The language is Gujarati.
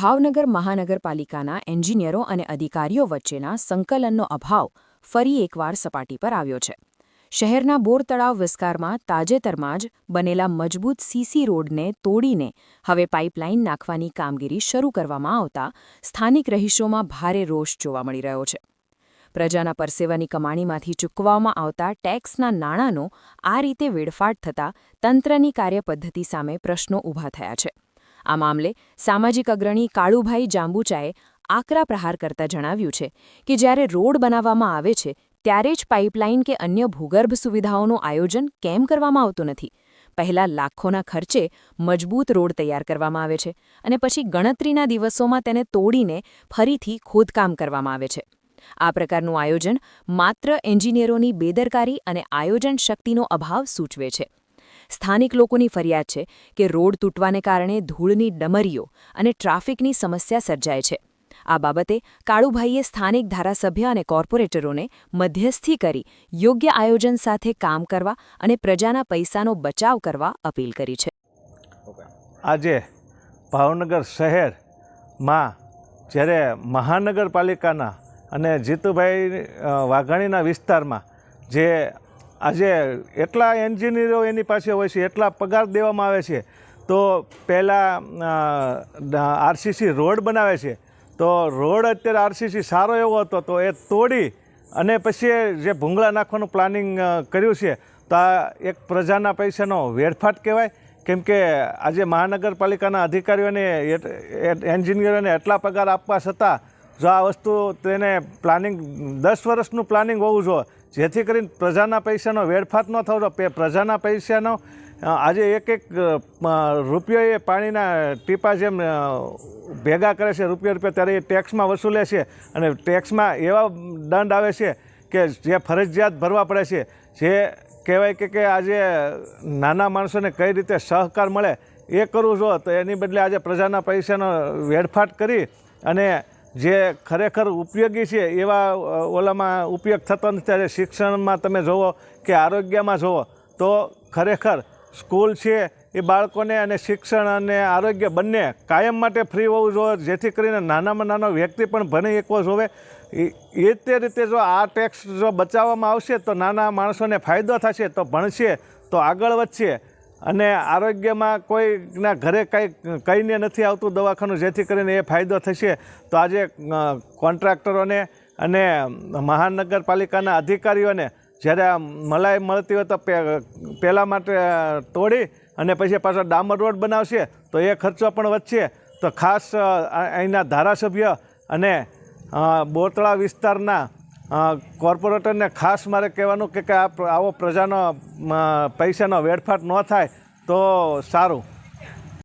ભાવનગર મહાનગરપાલિકાના એન્જિનિયરો અને અધિકારીઓ વચ્ચેના સંકલનનો અભાવ ફરી એકવાર સપાટી પર આવ્યો છે. શહેરના બોર તળાવ વિસ્તારમાં તાજેતરમાં જ બનેલા મજબૂત સીસી રોડને તોડીને હવે પાઇપલાઇન નાખવાની કામગીરી શરૂ કરવામાં આવતા સ્થાનિક રહીશોમાં ભારે રોષ જોવા મળી રહ્યો છે. પ્રજાના પરસેવાની કમાણીમાંથી ચૂકવવામાં આવતા ટેક્સના નાણાંનો આ રીતે વેડફાટ થતાં તંત્રની કાર્યપદ્ધતિ સામે પ્રશ્નો ઊભા થયા છે. આ મામલે સામાજિક અગ્રણી કાળુભાઈ જાંબુચાએ આકરા પ્રહાર કરતા જણાવ્યું છે કે જ્યારે રોડ બનાવવામાં આવે છે, ત્યારે જ પાઇપલાઇન કે અન્ય ભૂગર્ભ સુવિધાઓનું આયોજન કેમ કરવામાં આવતું નથી? પહેલા લાખોના ખર્ચે મજબૂત રોડ તૈયાર કરવામાં આવે છે અને પછી ગણતરીના દિવસોમાં તેને તોડીને ફરીથી ખોદકામ કરવામાં આવે છે. આ પ્રકારનું આયોજન માત્ર એન્જિનિયરોની બેદરકારી અને આયોજન શક્તિનો અભાવ સૂચવે છે. સ્થાનિક લોકોની ફરિયાદ છે કે રોડ તૂટવાને કારણે ધૂળની ડમરીઓ અને ટ્રાફિકની સમસ્યા સર્જાય છે. આ બાબતે કાળુભાઈએ સ્થાનિક ધારાસભ્ય અને કોર્પોરેટરોને મધ્યસ્થી કરી યોગ્ય આયોજન સાથે કામ કરવા અને પ્રજાના પૈસાનો બચાવ કરવા અપીલ કરી છે. આજે ભાવનગર શહેરમાં જ્યારે મહાનગરપાલિકાના અને જીતુભાઈ વાઘાણીના વિસ્તારમાં જે આજે એટલા એન્જિનિયરો એની પાસે હોય છે, એટલા પગાર દેવામાં આવે છે, તો પહેલાં આરસીસી રોડ બનાવે છે, તો રોડ અત્યારે આરસીસી સારો એવો હતો, તો એ તોડી અને પછી જે ભૂંગળા નાખવાનું પ્લાનિંગ કર્યું છે, તો આ એક પ્રજાના પૈસાનો વેડફાટ કહેવાય, કેમ કે આજે મહાનગરપાલિકાના અધિકારીઓને એન્જિનિયરોને એટલા પગાર આપવા છતાં જો આ વસ્તુ તેને પ્લાનિંગ, દસ વર્ષનું પ્લાનિંગ હોવું જોઈએ જેથી કરીને પ્રજાના પૈસાનો વેડફાટ ન થવો પ્રજાના પૈસાનો આજે એક એક રૂપિયો એ પાણીના ટીપા જેમ ભેગા કરે છે, રૂપિયા રૂપિયા, ત્યારે એ ટેક્સમાં વસૂલે છે. અને ટેક્સમાં એવા દંડ આવે છે કે જે ફરજિયાત ભરવા પડે છે, જે કહેવાય કે કે આજે નાના માણસોને કઈ રીતે સહકાર મળે એ કરવું જો તો એની બદલે આજે પ્રજાના પૈસાનો વેડફાટ કરી અને જે ખરેખર ઉપયોગી છે, એવા ઓલામાં ઉપયોગ થતો નથી. ત્યારે શિક્ષણમાં તમે જુઓ કે આરોગ્યમાં જુઓ તો ખરેખર સ્કૂલ છે, એ બાળકોને અને શિક્ષણ અને આરોગ્ય બંને કાયમ માટે ફ્રી હોવું જોઈએ. જેથી કરીને નાનામાં નાનો વ્યક્તિ પણ ભણી એકવો જોવે. એ તે રીતે જો આ ટેક્સ જો બચાવવામાં આવશે, તો નાના માણસોને ફાયદો થશે, તો ભણશે, તો આગળ વધશે. અને આરોગ્યમાં કોઈના ઘરે કંઈ કહીને નથી આવતું દવાખાનું જેથી કરીને એ ફાયદો થશે, તો આજે કોન્ટ્રાક્ટરોને અને મહાનગરપાલિકાના અધિકારીઓને જ્યારે આ મલાઈ મળતી હોય તો પહેલાં માટે તોડી અને પછી પાછો ડામર રોડ બનાવશે, તો એ ખર્ચો પણ વધશે. તો ખાસ અહીંના ધારાસભ્ય અને બોતળા વિસ્તારના કોર્પોરેટરને ખાસ મારે કહેવાનું કે આ આવો પ્રજાનો પૈસાનો વેડફાટ ન થાય તો સારું.